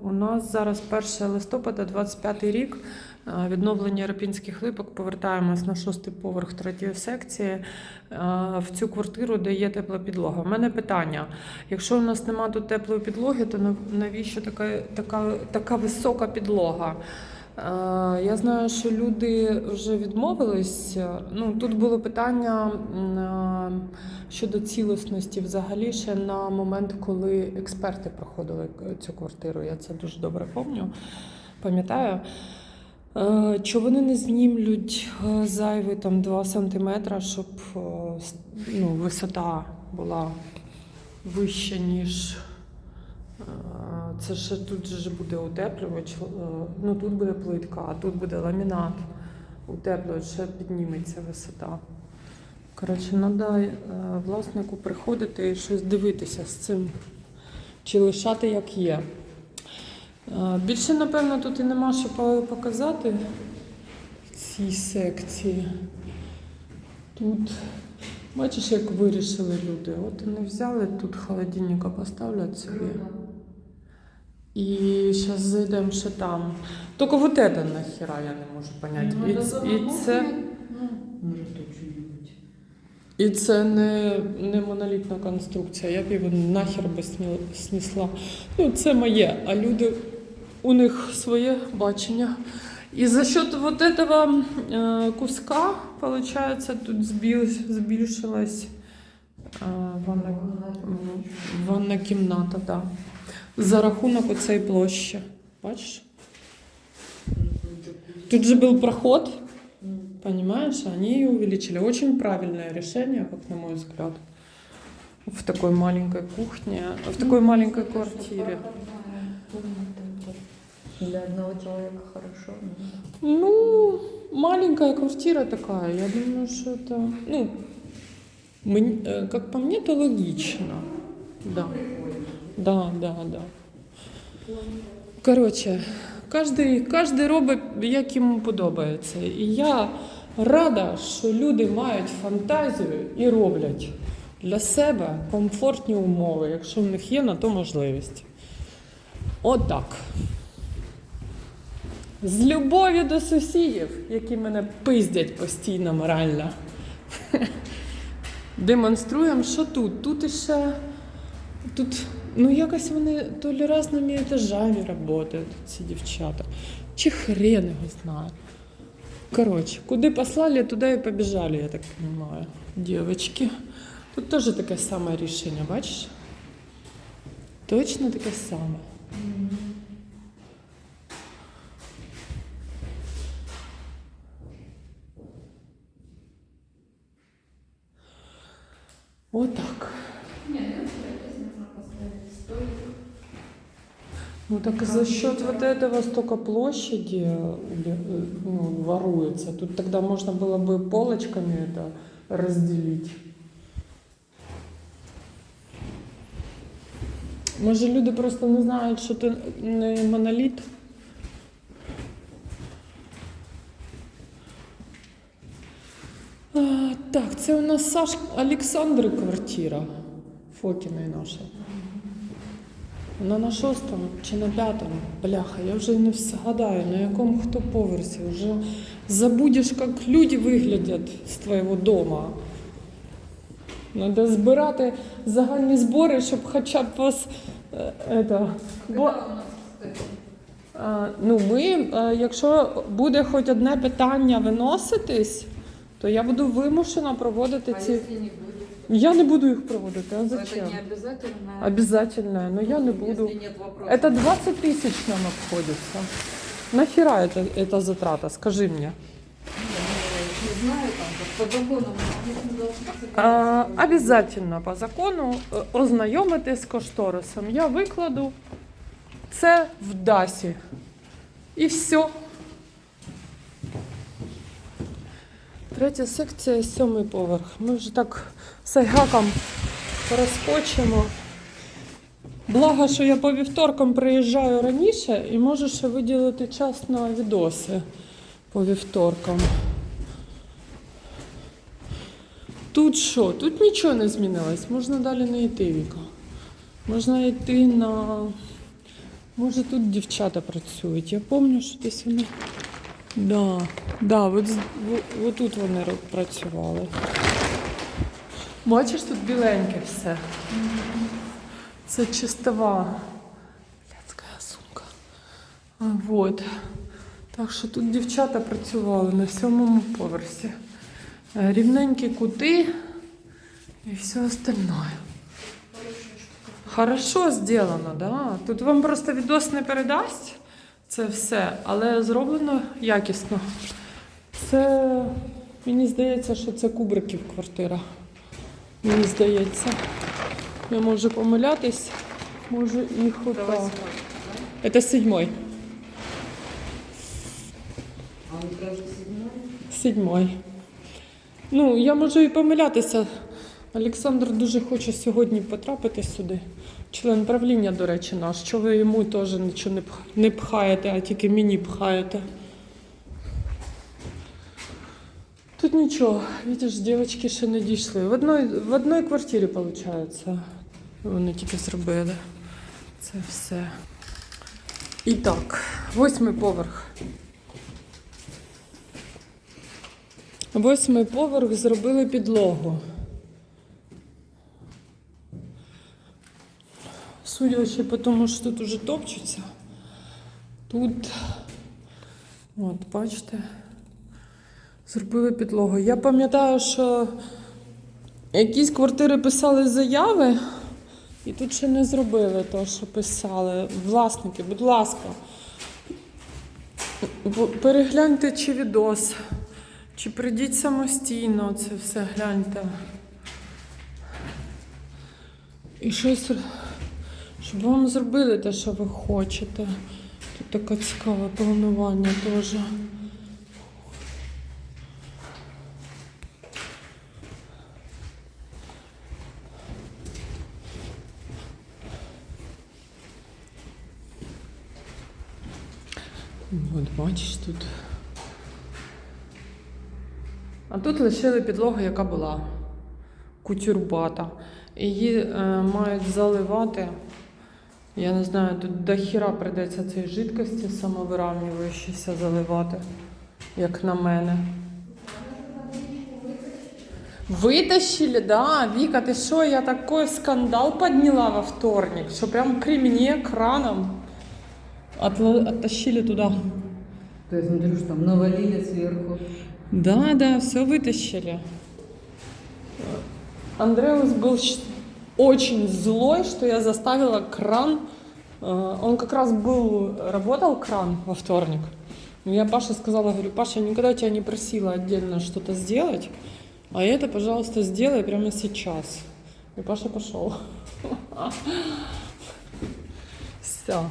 У нас зараз 1 листопада, 25 рік. е, Відновлення рапінських липок. Повертаємось на шостий поверх третьої секції е, в цю квартиру, де є тепла підлога. У мене питання: якщо у нас немає тут теплої підлоги, то навіщо така, така, така висока підлога? Е, Я знаю, що люди вже відмовились. Ну тут було питання е, щодо цілісності взагалі ще на момент, коли експерти проходили цю квартиру. Я це дуже добре пам'ятаю. Пам'ятаю. Е, Чи вони не знімлють зайві там 2 см, щоб ну, висота була вища, ніж це ще тут же буде утеплювач. е, Ну тут буде плитка, а тут буде ламінат. Утеплювач, ще підніметься висота. Коротше, треба власнику приходити і щось дивитися з цим, чи лишати як є. Е, Більше, напевно, тут і нема що показати в цій секції. Тут, бачиш, як вирішили люди. От вони взяли тут холодильника, поставлять собі. І зараз зайдемо ще там. Тільки вот это нахера я не можу поняти. І, ц- і це. Может, тут что-нибудь. І це не, не монолітна конструкція. Я б його нахер би сні- снесла. Ну, це моє, а люди у них своє бачення. І за счет вот этого э, куска, получается, тут збіль, збільшилась э, ванна, м, ванна кімната, да. За рахунок оцеї площі. Бачиш? Тут же был проход, Понимаешь, они ее увеличили. Очень правильное решение, как на мой взгляд. В такой маленькой кухне, в такой маленькой квартире. Для одного человека хорошо. Ну, маленькая квартира такая. Я думаю, что это, ну, как по мне, то логично. Да. Да, да, да. Коротше, кожен, кожен робить, як йому подобається. І я рада, що люди мають фантазію і роблять для себе комфортні умови, якщо в них є на то можливість. Отак. З любові до сусідів, які мене пиздять постійно морально. Демонструємо, що тут. Тут іще. Тут, ну якось вони то ли різними етажами працюють, ці дівчата. Чи хрен його знає. Коротше, куди послали, туди і побіжали, я так розумію. Дівчатки. Тут теж таке саме рішення, бачиш? Точно таке саме. Отак. Ну так за счет вот этого столько площади э, уби- э, ну, воруется. Тут тогда можно было бы полочками это разделить. Може люди просто не знають, що це не моноліт. А, так, це у нас Саш Олександри квартира. Фокіної наша. Вона на шостому чи на п'ятому? Бляха, я вже не згадаю, на якому хто поверсі. Вже забудеш, як люди виглядять з твого дому. Треба збирати загальні збори, щоб хоча б вас. е, это, бо, а, ну, ми, е, якщо буде хоч одне питання виноситись, то я буду вимушена проводити А ці. если не будет? Я не буду їх проводити. А Это зачем? не обязательно. Обязательно, но я не буду. Если нет вопросов. Это 20 тысяч нам обходится. Нахера это, это затрата, скажи мне. Не знаю, там, как по закону, мы должны А, обязательно по закону е, ознайомитись з кошторисом. Я викладу це в ДАСі. І все. Третя секція, сьомий поверх. Ми вже так з айгаком розкочимо. Благо, що я по вівторкам приїжджаю раніше і можу ще виділити час на відоси по вівторкам. Тут що? Тут нічого не змінилось. Можна далі не йти, Віка. Можна йти на Може тут дівчата працюють. Я пам'ятаю, що десь вони. Да, да, от, в- отут вони працювали. Бачиш, тут біленьке все. Це чистова. Блядська сумка. Вот. Так що тут дівчата працювали на сьомому поверсі. Е, Рівненькі кути і все остальное. Хорошо зроблено, да. Тут вам просто відос не передасть це все, але зроблено якісно. Це мені здається, що це кубриків квартира. Мені здається. Я можу помилятись, можу їх отак. Це седьмой? Седьмой. Ну, я можу і помилятися. Олександр дуже хоче сьогодні потрапити сюди. Член правління, до речі, наш. Що ви йому теж нічого не, пх- не пхаєте, а тільки мені пхаєте. Тут нічого, бачиш, дівчатки ще не дійшли. В одній, в одній квартирі, виходить, вони тільки зробили. Це все. І так, восьмий поверх. Восьмий поверх зробили підлогу. Судячи по тому, що тут уже топчуться, тут, от, бачите, зробили підлогу. Я пам'ятаю, що якісь квартири писали заяви, і тут ще не зробили те, що писали. Власники, будь ласка, перегляньте чи відос. Чи прийдіть самостійно, це все гляньте. І щось, щоб вам зробили те, що ви хочете. Тут таке цікаве планування теж. От бачиш тут. А тут лишили підлогу, яка була кутюрбата. Її е, мають заливати. Я не знаю, тут до хіра прийдеться цієї жидкості самовиравнюючися заливати, як на мене. Вытащили, да, Вика, ты что, я такой скандал подняла во вторник, что прям к ремне, краном отла- оттащили туда. То есть смотрю, что там навалили сверху. Да, да, все вытащили. Андреус был щ- очень злой, что я заставила кран. э, Он как раз был, работал кран во вторник. Я Паше сказала, говорю, Паша, я никогда тебя не просила отдельно что-то сделать, а это, пожалуйста, сделай прямо сейчас. И Паша пошел. Все.